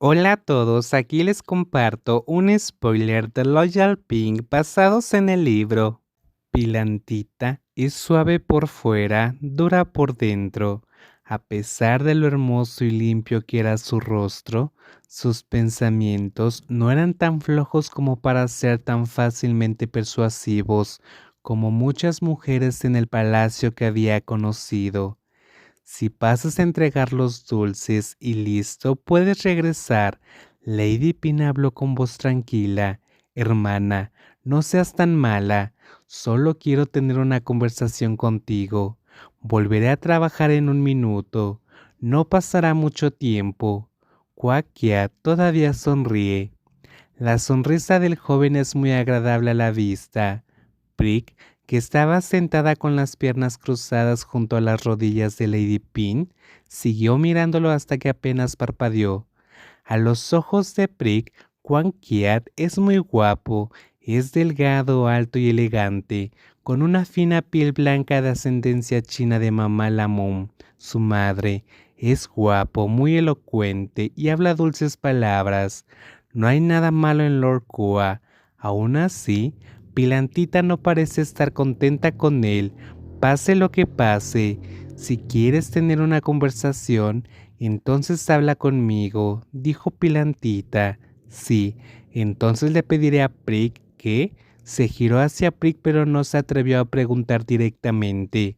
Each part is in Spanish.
Hola a todos, aquí les comparto un spoiler de Loyal Pink basados en el libro. Pilantita es suave por fuera, dura por dentro. A pesar de lo hermoso y limpio que era su rostro, sus pensamientos no eran tan flojos como para ser tan fácilmente persuasivos como muchas mujeres en el palacio que había conocido. Si pasas a entregar los dulces y listo, puedes regresar. Lady Pina habló con voz tranquila. Hermana, no seas tan mala. Solo quiero tener una conversación contigo. Volveré a trabajar en un minuto. No pasará mucho tiempo. Quakia todavía sonríe. La sonrisa del joven es muy agradable a la vista. Prick que estaba sentada con las piernas cruzadas junto a las rodillas de Lady Pin, siguió mirándolo hasta que apenas parpadeó. A los ojos de Prick, Quan Kiat es muy guapo, es delgado, alto y elegante, con una fina piel blanca de ascendencia china de mamá Lamon, su madre. Es guapo, muy elocuente y habla dulces palabras. No hay nada malo en Lord Kua. Aún así, Pilantita no parece estar contenta con él, pase lo que pase. Si quieres tener una conversación, entonces habla conmigo, dijo Pilantita. Sí, entonces le pediré a Prick que... Se giró hacia Prick pero no se atrevió a preguntar directamente.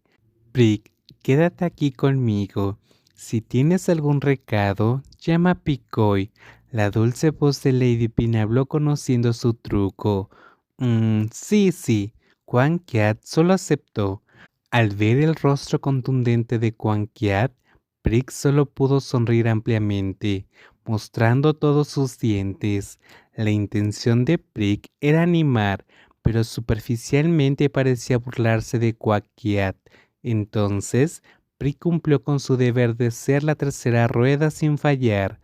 Prick, quédate aquí conmigo. Si tienes algún recado, llama a Picoy. La dulce voz de Lady Pin habló conociendo su truco. Mm, sí, sí. Quan solo aceptó. Al ver el rostro contundente de Quan Kiat, solo pudo sonreír ampliamente, mostrando todos sus dientes. La intención de Prick era animar, pero superficialmente parecía burlarse de Quan. Entonces, Prick cumplió con su deber de ser la tercera rueda sin fallar.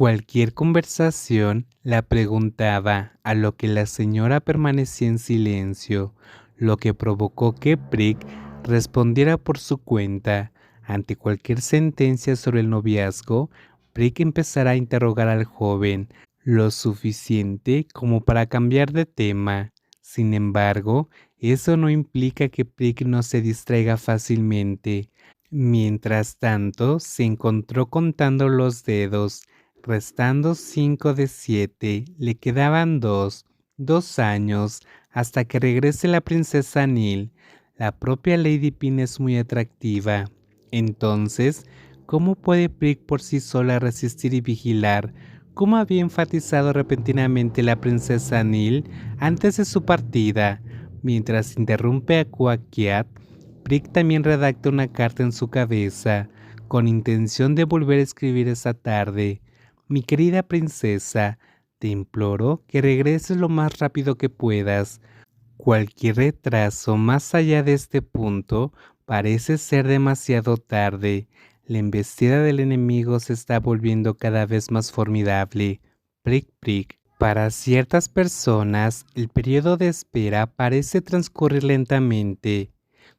Cualquier conversación la preguntaba, a lo que la señora permanecía en silencio, lo que provocó que Prick respondiera por su cuenta. Ante cualquier sentencia sobre el noviazgo, Prick empezará a interrogar al joven, lo suficiente como para cambiar de tema. Sin embargo, eso no implica que Prick no se distraiga fácilmente. Mientras tanto, se encontró contando los dedos Restando cinco de siete, le quedaban dos, dos años, hasta que regrese la princesa Nil. La propia Lady Pin es muy atractiva. Entonces, ¿cómo puede Prick por sí sola resistir y vigilar? ¿Cómo había enfatizado repentinamente la princesa Nil antes de su partida? Mientras interrumpe a Kuakiat, Prick también redacta una carta en su cabeza, con intención de volver a escribir esa tarde. Mi querida princesa, te imploro que regreses lo más rápido que puedas. Cualquier retraso más allá de este punto parece ser demasiado tarde. La embestida del enemigo se está volviendo cada vez más formidable. Prick, prick. Para ciertas personas, el periodo de espera parece transcurrir lentamente,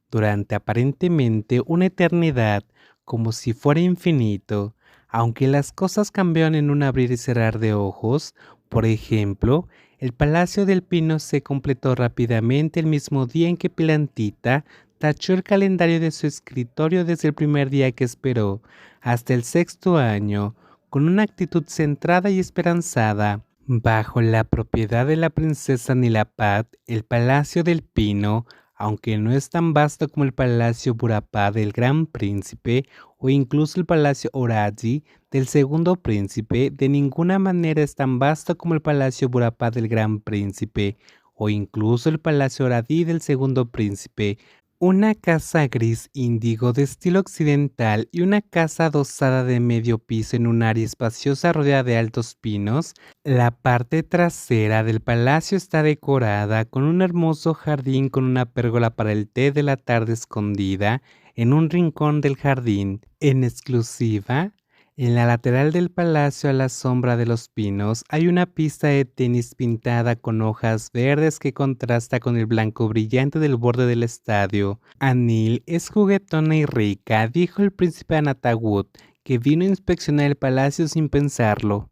durante aparentemente una eternidad, como si fuera infinito. Aunque las cosas cambiaron en un abrir y cerrar de ojos, por ejemplo, el Palacio del Pino se completó rápidamente el mismo día en que Plantita tachó el calendario de su escritorio desde el primer día que esperó hasta el sexto año, con una actitud centrada y esperanzada. Bajo la propiedad de la princesa Nilapat, el Palacio del Pino aunque no es tan vasto como el Palacio Burapá del Gran Príncipe o incluso el Palacio Oraji del Segundo Príncipe, de ninguna manera es tan vasto como el Palacio Burapá del Gran Príncipe o incluso el Palacio Oradí del Segundo Príncipe, una casa gris índigo de estilo occidental y una casa adosada de medio piso en un área espaciosa rodeada de altos pinos. La parte trasera del palacio está decorada con un hermoso jardín con una pérgola para el té de la tarde escondida en un rincón del jardín. En exclusiva, en la lateral del palacio a la sombra de los pinos hay una pista de tenis pintada con hojas verdes que contrasta con el blanco brillante del borde del estadio. Anil es juguetona y rica, dijo el príncipe Anatagud, que vino a inspeccionar el palacio sin pensarlo.